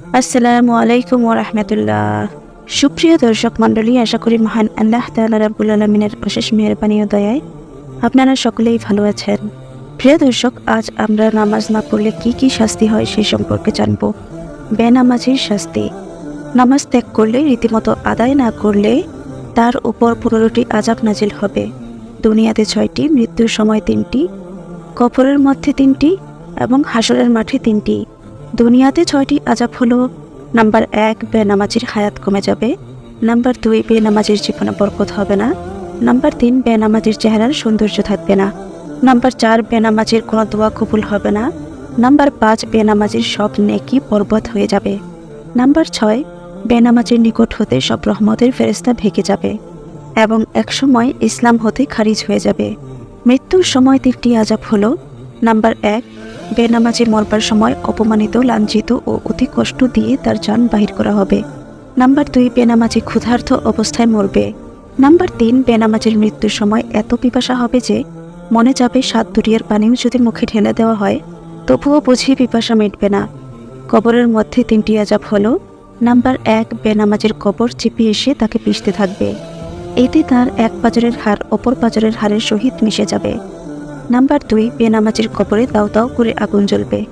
আসসালামু আলাইকুম ওরহমতুল্লাহ সুপ্রিয় দর্শক মণ্ডলী, আশা করি মহান আল্লাহ তাআলা রাব্বুল আলমিনের অশেষ মেহরবানি ও দয়ায় আপনারা সকলেই ভালো আছেন। প্রিয় দর্শক, আজ আমরা নামাজ না পড়লে কি কি শাস্তি হয় সেই সম্পর্কে জানব। বেনামাজির শাস্তি। নামাজ ত্যাগ করলে, রীতিমতো আদায় না করলে তার উপর পনেরোটি আজাব নাজিল হবে। দুনিয়াতে ছয়টি, মৃত্যুর সময় তিনটি কফরের মধ্যে তিনটি এবং হাসরের মাঠে তিনটি। দুনিয়াতে ছয়টি আজাব হলো, নাম্বার এক, বেনামাজির হায়াত কমে যাবে। নাম্বার দুই, বেনামাজির জীবনে বরকত হবে না। নাম্বার তিন, বেনামাজির চেহারার সৌন্দর্য থাকবে না। নাম্বার চার, বেনামাজির কোনো দোয়া কবুল হবে না। নাম্বার পাঁচ, বেনামাজির সব নেকি পর্বত হয়ে যাবে। নাম্বার ছয়, বেনামাজির নিকট হতে সব রহমতের ফেরেস্তা ভেঙে যাবে এবং একসময় ইসলাম হতে খারিজ হয়ে যাবে। মৃত্যুর সময় তিনটি আজাব হলো, নাম্বার এক বেনামাজি মরবার সময় অপমানিত, লাঞ্ছিত ও অতি কষ্ট দিয়ে তার যান বাহির করা হবে। নাম্বার দুই, বেনামাজি ক্ষুধার্ত অবস্থায় মরবে। নাম্বার তিন, বেনামাজির মৃত্যুর সময় এত পিপাসা হবে যে মনে যাবে সাত দুরিয়ার পানিও যদি মুখে ঢেলে দেওয়া হয়, তবুও বুঝি পিপাসা মিটবে না। কবরের মধ্যে তিনটি আজাব হলো, নাম্বার এক, বেনামাজের কবর চেপে এসে তাকে পিষতে থাকবে। এতে তার এক পাজরের হাড় অপর পাজরের হাড়ের সহিত মিশে যাবে। নাম্বার দুই, বেনামাজির কবরে দাও দাও করে আগুন জ্বলবে।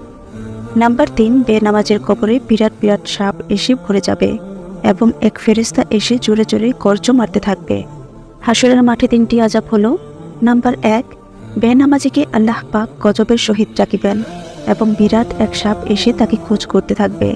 নাম্বার তিন, বেনামাজের কবরে বিরাট বিরাট সাপ এসে ভরে যাবে এবং এক ফেরিস্তা এসে জোরে জোরে গর্জ মারতে থাকবে। হাসরের মাঠে তিনটি আজাব হলো। নাম্বার এক, বেনামাজিকে আল্লাহ পাক গজবের সহিত ডাকিবেন এবং বিরাট এক সাপ এসে তাকে খোঁজ করতে থাকবে।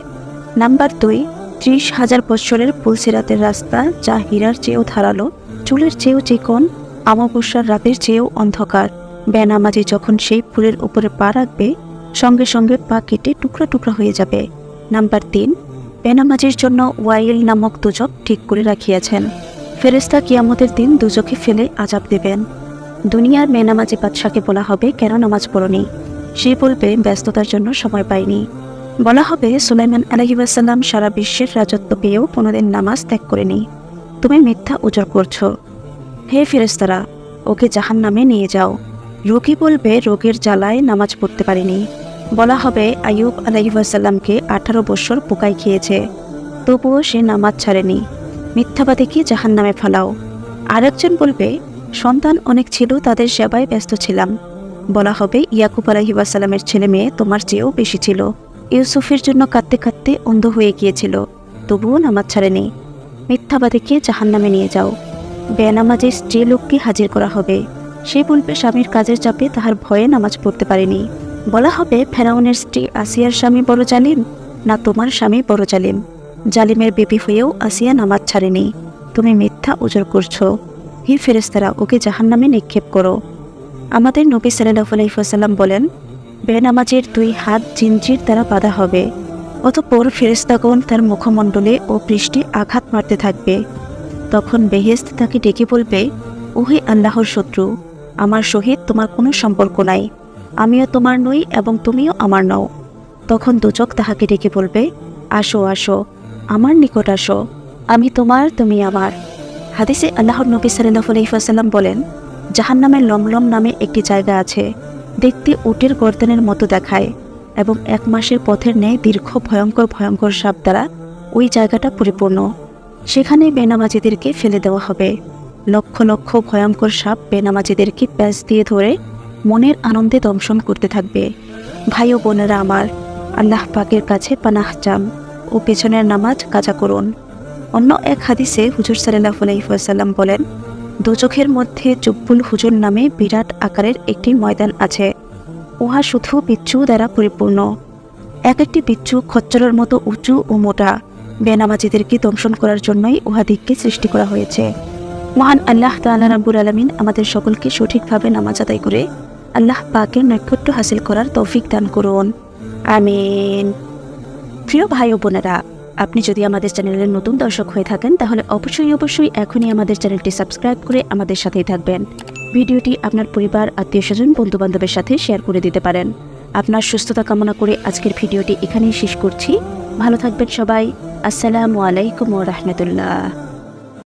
নাম্বার দুই, ত্রিশ হাজার বৎসরের পুলসিরাতের রাস্তা যা হীরার চেয়েও ধারালো, চুলের চেয়েও চিকন, আমাবস্যার রাতের চেয়েও অন্ধকার। বেনামাজি যখন সেই ফুলের উপরে পা রাখবে, সঙ্গে সঙ্গে পা কেটে টুকরা টুকরা হয়ে যাবে। নাম্বার তিন, বেনামাজির জন্য ওয়াইল নামক দুজক ঠিক করে রাখিয়াছেন। ফেরেস্তা কিয়ামতের দিন দুজকে ফেলে আজাব দেবেন। দুনিয়ার বেনামাজি বাদশাকে বলা হবে, কেন নামাজ পড়নি? সে বলবে, ব্যস্ততার জন্য সময় পাইনি। বলা হবে, সুলাইমান আলহিবাসাল্লাম সারা বিশ্বের রাজত্ব পেয়েও কোনোদিন নামাজ ত্যাগ করেনি। তুমি মিথ্যা উজর করছ। হে ফেরেস্তারা ওকে জাহান নামে নিয়ে যাও। রোগী বলবে, রোগের জ্বালায় নামাজ পড়তে পারেনি। বলা হবে, আইয়ুব আলাইসাল্লামকে আঠারো বছর পোকায় খেয়েছে। তবুও সে নামাজ ছাড়েনি। মিথ্যাবাদীকে জাহান নামে ফেলাও? আরেকজন বলবে, সন্তান অনেক ছিল, তাদের সেবায় ব্যস্ত ছিলাম। বলা হবে, ইয়াকুব আলাহিবাসাল্লামের ছেলে মেয়ে তোমার চেয়েও বেশি ছিল। ইউসুফের জন্য কাঁদতে কাঁদতে অন্ধ হয়ে গিয়েছিল, তবুও নামাজ ছাড়েনি। মিথ্যাবাদীকে জাহান নামে নিয়ে যাও। বেনামাজে স্ত্রী লোককে হাজির করা হবে। সে বলবে স্বামীর কাজের চাপে তাহার ভয়ে নামাজ পড়তে পারেনি। বলা হবে, ফেরাউনের স্ত্রী আসিয়ার স্বামী বড় জালিম, না তোমার স্বামী বড় জালিম। জালিমের বেবি হয়েও আসিয়া নামাজ ছাড়েনি। তুমি মিথ্যা উজর করছ। হি ফেরেস্তারা ওকে জাহান্নামে নিক্ষেপ করো। আমাদের নবী সাল্লাহ আলাইসাল্লাম বলেন, বেনামাজের দুই হাত জিনজির দ্বারা বাঁধা হবে। অতপর ফেরেস্তাগণ তার মুখমণ্ডলে ও পৃষ্ঠে আঘাত মারতে থাকবে। তখন বেহেস্ত তাকে ডেকে বলবে, ওহে আল্লাহর শত্রু আমার সহিত তোমার কোনো সম্পর্ক নাই। আমিও তোমার নই এবং তুমিও আমার নও। তখন দুচক তাহাকে ডেকে বলবে, আসো আসো, আমার নিকট আসো। আমি তোমার, তুমি আমার। হাদিসে আল্লাহর নবী সাল্লাহ আলহিহাসাল্লাম বলেন জাহান্নামের লমলম নামে একটি জায়গা আছে। দেখতে উটের গর্দনের মতো দেখায় এবং এক মাসের পথের ন্যায় দীর্ঘ, ভয়ঙ্কর ভয়ঙ্কর সাপ দ্বারা ওই জায়গাটা পরিপূর্ণ। সেখানে বেনামাজিদেরকে ফেলে দেওয়া হবে। লক্ষ লক্ষ ভয়ঙ্কর সাপ বেনামাজিদেরকে প্যাঁচ দিয়ে ধরে মনের আনন্দে দংশন করতে থাকবে। ভাই ও বোনেরা আমার, আল্লাহ পাকের কাছে পানাহ চাম ও পেছনের নামাজ কাজা করুন। অন্য এক হাদিসে হুজুর সাল্লাহ আলাইসাল্লাম বলেন দুচোখের মধ্যে জব্বুল হুজুর নামে বিরাট আকারের একটি ময়দান আছে। উহা শুধু বিচ্ছু দ্বারা পরিপূর্ণ। এক একটি বিচ্ছু খচ্চরের মতো উঁচু ও মোটা। বেনামাজিদেরকে দংশন করার জন্যই উহাদিককে সৃষ্টি করা হয়েছে। মহান আল্লাহ তাল্লাহ রাব্বুল আলমিন আমাদের সকলকে সঠিকভাবে নামাজ আদায় করে আল্লাহ পাকের নৈকট্য হাসিল করার তৌফিক দান করুন। আমিন। প্রিয় ভাই ও বোনেরা, আপনি যদি আমাদের চ্যানেলের নতুন দর্শক হয়ে থাকেন, তাহলে অবশ্যই অবশ্যই এখনই আমাদের চ্যানেলটি সাবস্ক্রাইব করে আমাদের সাথেই থাকবেন। ভিডিওটি আপনার পরিবার আত্মীয় স্বজন বন্ধু বান্ধবের সাথে শেয়ার করে দিতে পারেন। আপনার সুস্থতা কামনা করে আজকের ভিডিওটি এখানেই শেষ করছি। ভালো থাকবেন সবাই। আসসালামু আলাইকুম রহমতুল্লাহ।